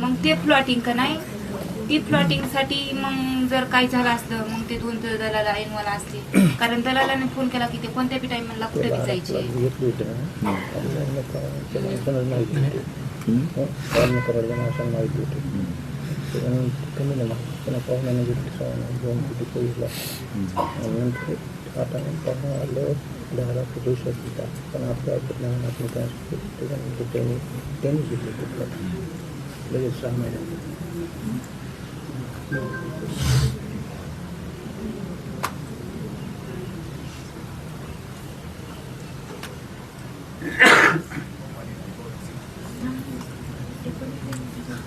मग ते प्लॉटिंग का नाही? ती प्लॉटिंगसाठी मग जर काही झालं असलं मग ते दोन तर दलाला ऐनवाला असते. कारण दलालाने फोन केला की ते कोणत्या बी टाइमला कुठे बी जायचे. आता पाहुणा आल्यावर दिला पण आपल्या आपण काय त्यांनी घेतली ते plot. लगेच सहा महिन्यात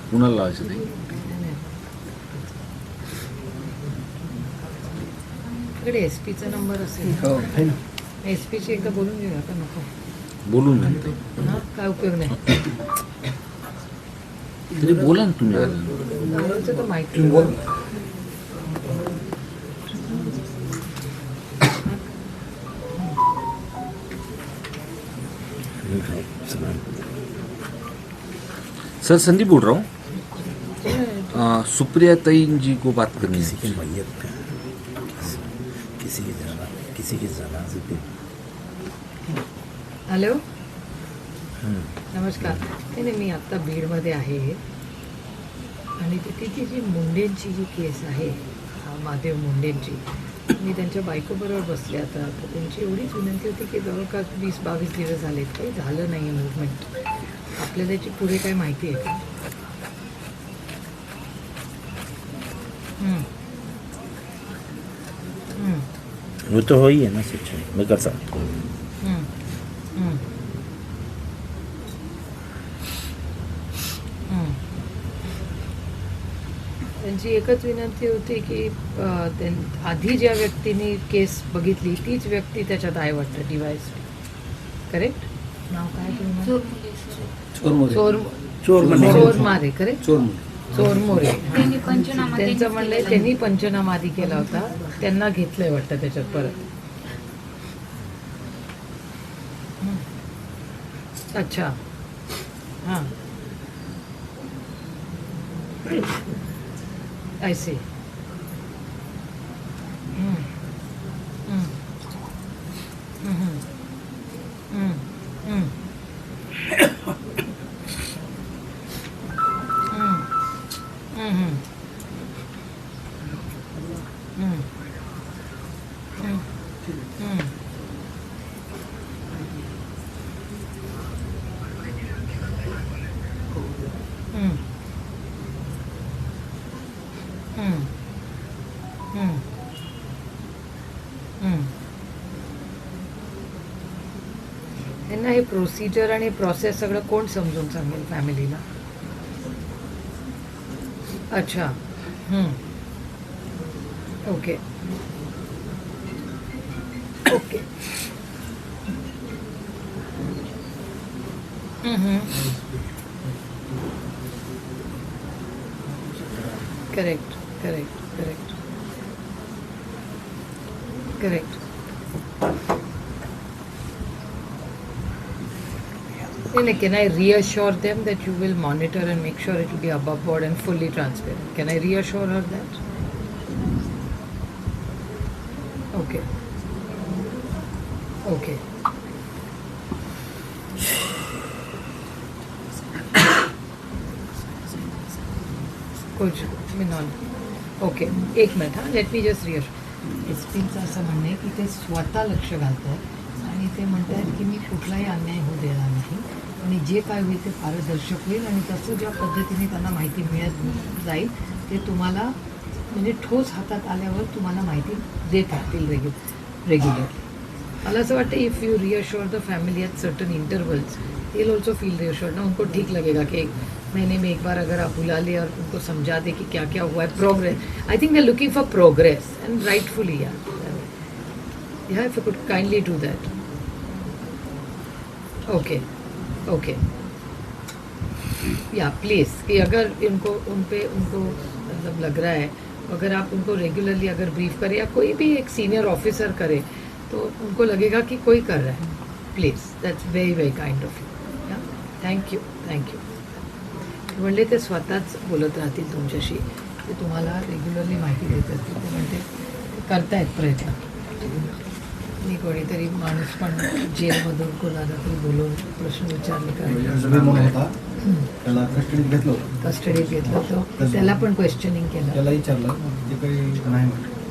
कुणाला लावायचं ते इकडे एस पीचा नंबर असेल हो आहे ना एस पीची एकदा बोलून घेऊया का नको बोलून घ्या ते हा काय उपयोग नाही म्हणजे बोला ना तुम्ही. सर संदीप बोल रहा हूँ. सुप्रिया तईन जी को बात करनी किसी की है मैयत किसी की जाना किसी की जनाजे पे. हॅलो? नमस्कार. नाही नाही मी आत्ता बीडमध्ये आहे. आणि तिथे ती जी मुंडेंची जी केस आहे महादेव मुंडेंची मी त्यांच्या बायकोबरोबर बसले आता. तर त्यांची एवढीच विनंती होती की जवळपास वीस बावीस दिवस झालेत. काही झालं नाही मुवमेंट आपल्याला त्याची पुढे काय माहिती आहे? का. वो तो हो ही है ना सिचुएशन मैं कर सकता. हं. हं. त्यांची एकच विनंती होती की आधी ज्या व्यक्तीने केस बघितली तीच व्यक्ती त्याच्यात आहे वाटतं डिवाइस करेक्ट नाव काय चोर चोर मने चोर मारे करेक्ट चोर मोरे त्यांनी पंचनामा त्यांचं म्हणलंय त्यांनी पंचनामा आधी केला होता. त्यांना घेतलंय वाटतं त्याच्यात परत. हं. I see. Mm. Mm. Mm-hmm. Mm. Mm. mm. Mm-hmm. Mm. Mm. Mm. त्यांना हे प्रोसिजर आणि प्रोसेस सगळं कोण समजून सांगेल फॅमिलीला अच्छा. Okay okay correct correct correct Correct Then can I reassure them that you will monitor and make sure it will be above board and fully transparent? Can I reassure her that? Okay. Okay. कुछ मी non okay एक minute हां late me just rear S पीचं असं म्हणणं आहे की ते स्वतः लक्ष घालत आहेत आणि ते म्हणत आहेत की मी कुठलाही अन्याय होऊ देणार नाही. आणि जे काय होईल ते पारदर्शक होईल आणि तसं ज्या पद्धतीने त्यांना माहिती मिळत जाईल ते तुम्हाला म्हणजे ठोस हातात आल्यावर तुम्हाला माहिती देत राहतील रेग्यु रेग्युलर मला असं if you reassure the family at certain intervals they'll also feel reassured. ना, उनको ठीक लगेगा कि महीने में एक बार अगर आप बुला ले और उनको समझा दे कि क्या क्या हुआ है progress I think they looking for progress and rightfully yeah yeah if you could kindly do that okay okay yeah please कि अगर इनको उन पे उनको मतलब लग रहा है, अगर आप उनको रेगुलरली अगर ब्रीफ करें या कोई भी एक सीनियर ऑफिसर करे तो उनको लगेगा कि कोई कर रहा है। Please that's very very kind of you thank you thank you म्हणले ते स्वतःच बोलत राहतील तुमच्याशी. ते तुम्हाला रेग्युलरली माहिती देत असतील ते म्हणते करतायत प्रयत्न. मी कोणीतरी माणूस पण जेलमधून कोणाला तरी बोलवून प्रश्न विचारले का? त्याला कस्टडीत घेतलं होतं. कस्टडीत घेतलं तर त्याला पण क्वेश्चनिंग केलं. त्याला विचारलं ते काही नाही म्हटलं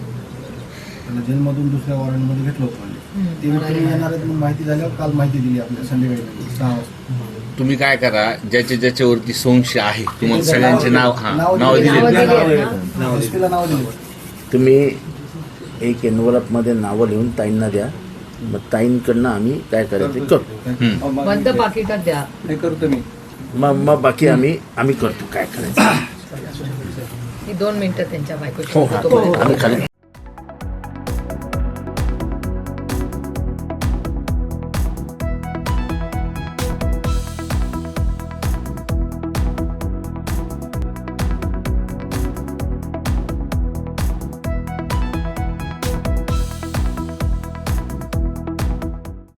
त्याला जेलमधून दुसऱ्या वॉरंटमध्ये घेतलं होतं म्हणजे. ते व्यक्ती येणार आहेत म्हणून माहिती झाल्यावर काल माहिती दिली आपल्या संध्याकाळी सहा वाजता. तुम्ही काय करा ज्याच्या ज्याच्यावरती संशय आहे तुम्हाला सगळ्यांचे नाव हा नाव नाव दिले. दिले नावं दिली. आहेत ना? एस पीला नाव दिली तुम्ही एक एनवलपमध्ये नावं लिहून ताईंना द्या. मग ताईंकडनं आम्ही काय करायचं ते करतो. बंद पाकिटात द्या. हे करतो मी. मग मग बाकी आम्ही आम्ही करतो. काय करायचं? ही दोन मिनिटं त्यांच्या बायकोची हो आम्ही खाली